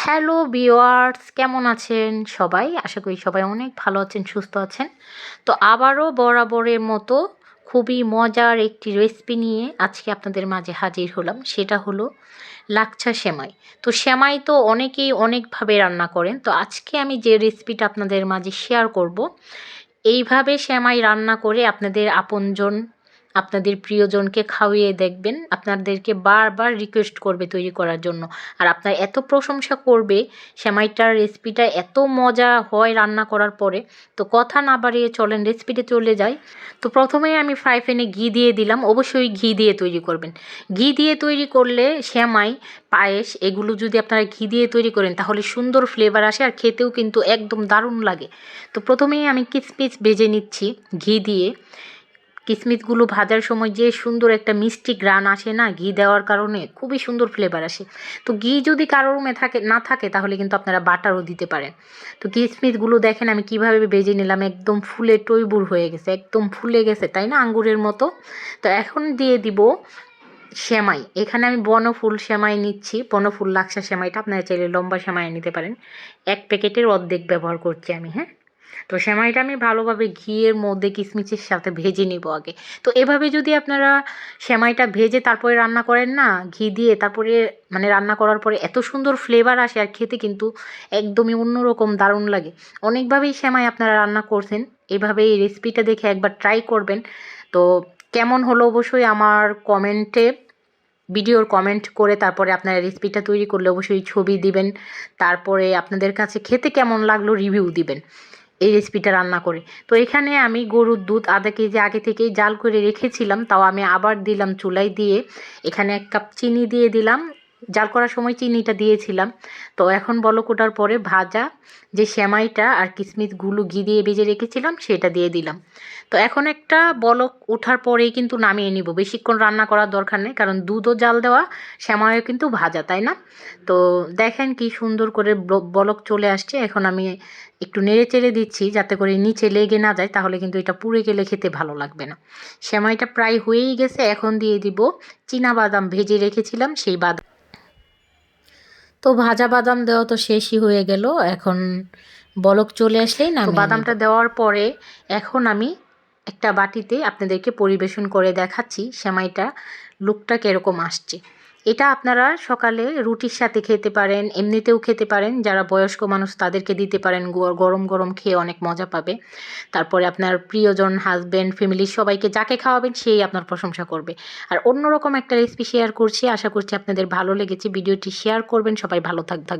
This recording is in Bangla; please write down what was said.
হ্যালো ভিওয়ার্স কেমন আছেন সবাই? আশা করি সবাই অনেক ভালো আছেন, সুস্থ আছেন। তো আবারও বরাবরের মতো খুবই মজার একটি রেসিপি নিয়ে আজকে আপনাদের মাঝে হাজির হলাম। সেটা হলো লাকছা সেমাই। তো সেমাই তো অনেকেই অনেকভাবে রান্না করেন। তো আজকে আমি যে রেসিপিটা আপনাদের মাঝে শেয়ার করব, এইভাবে সেমাই রান্না করে আপনাদের আপনজন আপনাদের প্রিয়জনকে খাওয়িয়ে দেখবেন, আপনাদেরকে বারবার রিকোয়েস্ট করবে তৈরি করার জন্য। আর আপনার এত প্রশংসা করবে, সেমাইটার রেসিপিটা এত মজা হয় রান্না করার পরে, তো কথা না বাড়িয়ে চলেন রেসিপিতে চলে যাই। তো প্রথমেই আমি ফ্রাই প্যানে ঘি দিয়ে দিলাম, অবশ্যই ঘি দিয়ে তৈরি করবেন। ঘি দিয়ে তৈরি করলে সেমাই, পায়েস, এগুলো যদি আপনারা ঘি দিয়ে তৈরি করেন, তাহলে সুন্দর ফ্লেভার আসে আর খেতেও কিন্তু একদম দারুণ লাগে। তো প্রথমেই আমি কিসমিস ভেজে নিচ্ছি, ঘি দিয়ে। কিসমিসগুলো ভাজার সময় যে সুন্দর একটা মিষ্টি গ্রান আসে না, ঘি দেওয়ার কারণে খুবই সুন্দর ফ্লেভার আসে। তো ঘি যদি কারোর রুমে থাকে, না থাকে, তাহলে কিন্তু আপনারা বাটারও দিতে পারেন। তো কিসমিসগুলো দেখেন আমি কীভাবে বেজে নিলাম, একদম ফুলে টইবুর হয়ে গেছে, একদম ফুলে গেছে, তাই না? আঙ্গুরের মতো। তো এখন দিয়ে দিব সেমাই। এখানে আমি বনফুল সেমাই নিচ্ছি, বনফুল লাক্সা সেমাইটা আপনারা চাইলে লম্বা সেমাই নিতে পারেন। এক প্যাকেটের অর্ধেক ব্যবহার করছি আমি হ্যাঁ? তো সেমাইটা আমি ভালোভাবে ঘিয়ের মধ্যে কিশমিশের সাথে ভেজে নেব আগে। তো এভাবে যদি আপনারা সেমাইটা ভেজে তারপরে রান্না করেন না, ঘি দিয়ে তারপরে মানে রান্না করার পরে এত সুন্দর ফ্লেভার আসে আর খেতে কিন্তু একদমই অন্যরকম দারুণ লাগে। অনেকভাবেই সেমাই আপনারা রান্না করছেন, এভাবে এই রেসিপিটা দেখে একবার ট্রাই করবেন। তো কেমন হলো অবশ্যই আমার কমেন্টে ভিডিওর কমেন্ট করে তারপরে আপনারা রেসিপিটা তৈরি করলে অবশ্যই ছবি দিবেন, তারপরে আপনাদের কাছে খেতে কেমন লাগল রিভিউ দিবেন। এই রেসিপিটা রান্না করে। তো এখানে আমি গরুর দুধ আধা কেজি আগে থেকেই জাল করে রেখেছিলাম, তাও আমি আবার দিলাম চুলাই দিয়ে। এখানে এক কাপ চিনি দিয়ে দিলাম জাল করার সময় চিনিটা দিয়েছিলাম। তো এখন বলক ওঠার পরে ভাজা যে সেমাইটা আর কিশমিশগুলো ঘি দিয়ে ভেজে রেখেছিলাম সেটা দিয়ে দিলাম। তো এখন একটা বলক ওঠার পরেই কিন্তু নামিয়ে নিব। বেশিক্ষণ রান্না করার দরকার নেই, কারণ দুধও জাল দেওয়া, সেমাইও কিন্তু ভাজা, তাই না? তো দেখেন কি সুন্দর করে বলক চলে আসছে। এখন আমি একটু নেড়ে চেড়ে দিচ্ছি যাতে করে নিচে লেগে না যায়, তাহলে কিন্তু এটা পুড়ে গেলে খেতে ভালো লাগবে না। সেমাইটা প্রায় হয়েই গেছে, এখন দিয়ে দিব। চীনা বাদাম ভেজে রেখেছিলাম, সেই বাদাম তো ভাজা বাদাম দেওয়া তো শেষই হয়ে গেল। এখন বলক চলে আসলেই না বাদামটা দেওয়ার পরে এখন আমি একটা বাটিতে আপনাদেরকে পরিবেশন করে দেখাচ্ছি সেমাইটা লুকটা কীরকম আসছে। এটা আপনারা সকালে রুটির সাথে খেতে পারেন, এমনিতেও খেতে পারেন। যারা বয়স্ক মানুষ তাদেরকে দিতে পারেন গরম গরম খেয়ে অনেক মজা পাবে। তারপরে আপনার প্রিয়জন হাজব্যান্ড ফ্যামিলির সবাইকে যাকে খাওয়াবেন সেই আপনার প্রশংসা করবে। আর অন্যরকম একটা রেসিপি শেয়ার করছি। আশা করছি আপনাদের ভালো লেগেছে। ভিডিওটি শেয়ার করবেন। সবাই ভালো থাক থাকবে